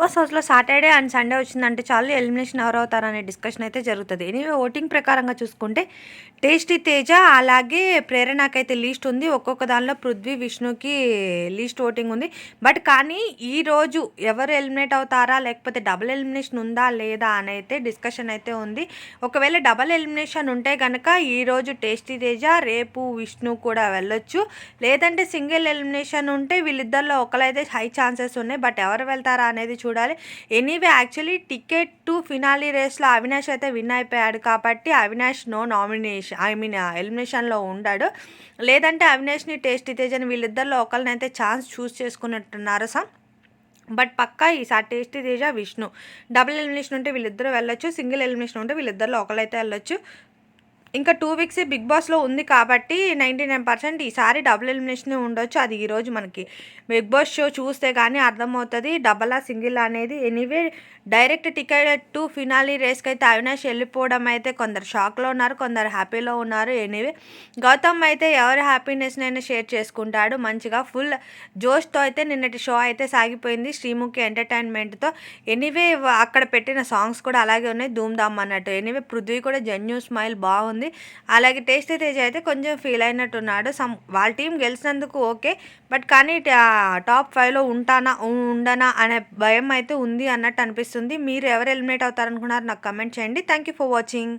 Boss హౌస్లో Saturday and Sunday వచ్చిందంటే చాలు ఎలిమినేషన్ ఎవరు అవుతారనే డిస్కషన్ అయితే జరుగుతుంది. ఎనీవే ఓటింగ్ ప్రకారంగా చూసుకుంటే టేస్టీ తేజ అలాగే ప్రేరణకైతే లీస్ట్ ఉంది. ఒక్కొక్క దానిలో పృథ్వీ విష్ణుకి లీస్ట్ ఓటింగ్ ఉంది. బట్ కానీ ఈరోజు ఎవరు ఎలిమినేట్ అవుతారా లేకపోతే డబుల్ ఎలిమినేషన్ ఉందా లేదా అని అయితే డిస్కషన్ అయితే ఉంది. ఒకవేళ డబల్ ఎలిమినేషన్ ఉంటే కనుక ఈరోజు టేస్టీ తేజ రేపు విష్ణు కూడా వెళ్ళొచ్చు. లేదంటే సింగిల్ ఎలిమినేషన్ ఉంటే వీళ్ళిద్దరిలో ఒకరైతే హై ఛాన్సెస్ ఉన్నాయి. బట్ ఎవరు వెళ్తారా అనేది చూడాలి. Anyway actually ticket to finale రేస్లో అవినాష్ అయితే విన్ అయిపోయాడు కాబట్టి Avinash no nomination I mean ఎలిమినేషన్లో ఉండాడు. లేదంటే అవినాష్ని టేస్ట్ తేజని వీళ్ళిద్దరిలో ఒకరినైతే ఛాన్స్ చూస్ చేసుకున్నట్టున్నారు సమ్. బట్ పక్కా ఈసారి Tasty Teja Vishnu. Double elimination ఉంటే వీళ్ళిద్దరూ వెళ్ళొచ్చు సింగిల్ ఎలిమినేషన్ ఉంటే వీళ్ళిద్దరిలో ఒకరైతే వెళ్ళొచ్చు. ఇంకా టూ వీక్స్ బిగ్ బాస్లో ఉంది కాబట్టి నైంటీ నైన్ పర్సెంట్ ఈసారి డబుల్ ఎలిమినేషన్ ఉండొచ్చు. అది ఈరోజు మనకి బిగ్ బాస్ షో చూస్తే కానీ అర్థమవుతుంది. డబల్ ఆ సింగిల్ అనేది anyway direct ticket to finale రేస్కి అయితే అవినాష్ వెళ్ళిపోవడం అయితే కొందరు షాక్లో ఉన్నారు కొందరు హ్యాపీలో ఉన్నారు. ఎనీవే గౌతమ్ అయితే ఎవరి హ్యాపీనెస్నైనా షేర్ చేసుకుంటాడు. మంచిగా ఫుల్ జోష్తో అయితే నిన్నటి షో అయితే సాగిపోయింది. శ్రీముఖి ఎంటర్టైన్మెంట్తో ఎనీవే అక్కడ పెట్టిన సాంగ్స్ కూడా అలాగే ఉన్నాయి. ధూమ్ ధామ్ అన్నట్టు. ఎనీవే పృథ్వీ కూడా జెన్యూ స్మైల్ బాగుంది. అలాగే టేస్టీ తేజ్ అయితే కొంచెం ఫీల్ అయినట్టున్నాడు. సమ్ వాళ్ళ టీం గెలిచినందుకు ఓకే. బట్ కానీ టాప్ ఫైవ్లో ఉంటానా ఉండనా అనే భయం అయితే ఉంది అన్నట్టు అనిపిస్తుంది. మీరు ఎవరు ఎలిమినేట్ అవుతారనుకున్నారు నాకు కమెంట్ చేయండి. Thank you for watching